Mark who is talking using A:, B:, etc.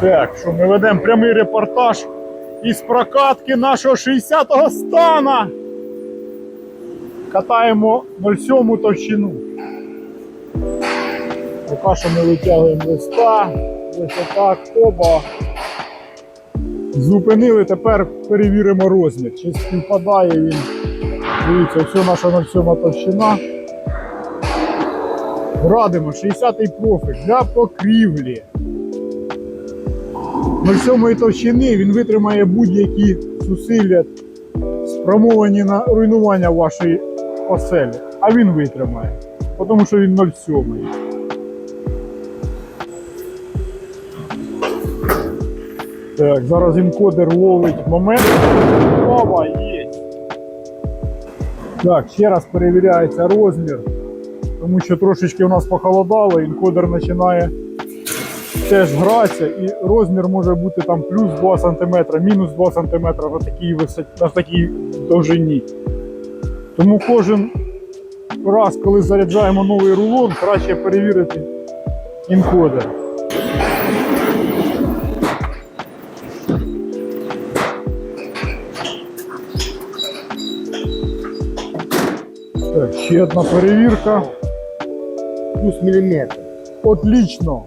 A: Так, що ми ведемо прямий репортаж із прокатки нашого 60-го стана. Катаємо 0,7 товщину. Поки що ми витягуємо листа. Отак, оба. Зупинили, тепер перевіримо розмір. Чи співпадає він. Дивіться, все наша 0,7 товщина. Радимо 60-й профіль для покрівлі. 0,7 товщини він витримає будь-які зусилля, спрямовані на руйнування вашої оселі. А він витримає, тому що він 0,7. Так, зараз інкодер ловить момент. Опа, є. Так, ще раз перевіряється розмір, тому що трошечки у нас похолодало, інкодер починає теж гратися, і розмір може бути там плюс 2 см, мінус 2 см на такій висоті, на такій довжині. Тому кожен раз, коли заряджаємо новий рулон, краще перевірити інкодер. Так, ще одна перевірка.
B: Плюс миллиметр.
A: Отлично.